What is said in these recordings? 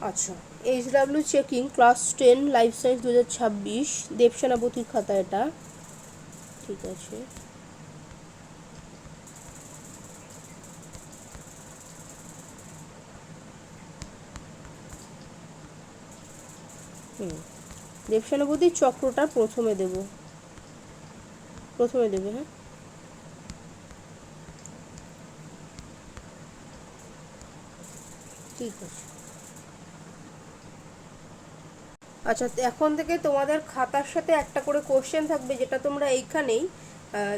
আচ্ছা H W checking class ten life science দু হাজার ছাব্বিশ দেবসেনাপতির খাতা এটা। ঠিক আছে। হুম দেবসেনাপতির চক্রটা প্রথমে দেব। প্রথমে দেবে হ্যাঁ? ঠিক আছে। আচ্ছা এখন থেকে তোমাদের খাতার সাথে একটা করে কোশ্চেন থাকবে, যেটা তোমরা এইখানেই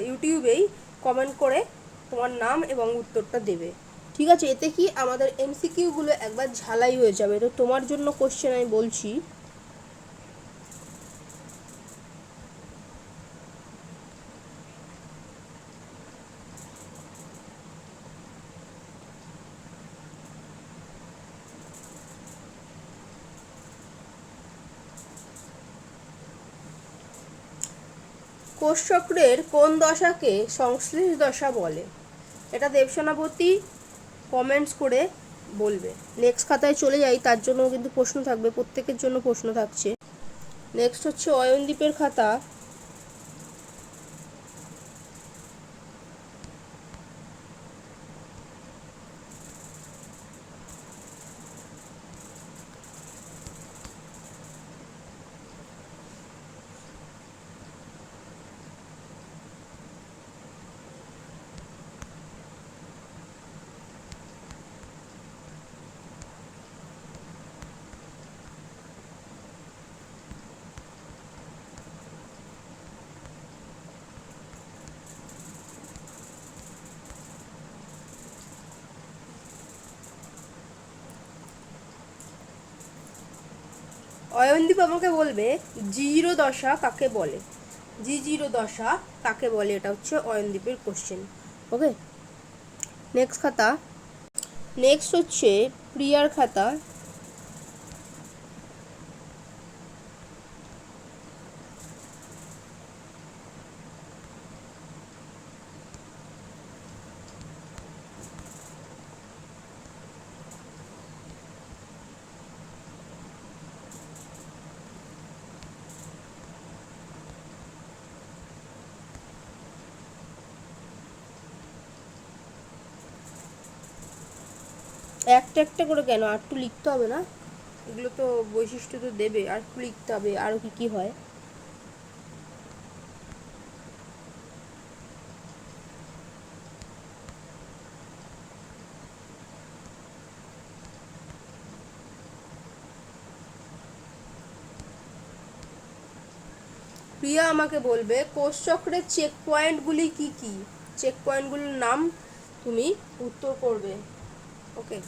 ইউটিউবেই কমেন্ট করে তোমার নাম এবং উত্তরটা দেবে। ঠিক আছে? এতে কি আমাদের এমসিকিউগুলো একবার ঝালাই হয়ে যাবে? তো তোমার জন্য কোশ্চেন আমি বলছি। কোষচক্রের কোন দশাকে সংশ্লেষ দশা বলে? এটা দেবসেনাপতি কমেন্টস করে বলবে। নেক্সট খাতায় চলে যাই, তার জন্য কিন্তু প্রশ্ন থাকবে, প্রত্যেকের জন্য প্রশ্ন থাকছে। নেক্সট হচ্ছে অয়নদীপের খাতা। অয়নদীপ আমাকে বলবে, জিরো দশা কাকে বলে? জি, জিরো দশা কাকে বলে? এটা হচ্ছে অয়নদীপের কোশ্চেন ওকে নেক্সট খাতা। নেক্সট হচ্ছে প্রিয়ার খাতা। একটা একটা করে কেন? আর একটু লিখতে হবে না? এগুলো তো বৈশিষ্ট্য তো দেবে। আর একটু লিখতে হবে আরও কি কি হয়? প্রিয়া আমাকে বলবে কোষচক্রের চেক পয়েন্টগুলি কি কি? চেক পয়েন্টগুলোর নাম তুমি উত্তর করবে। ওকে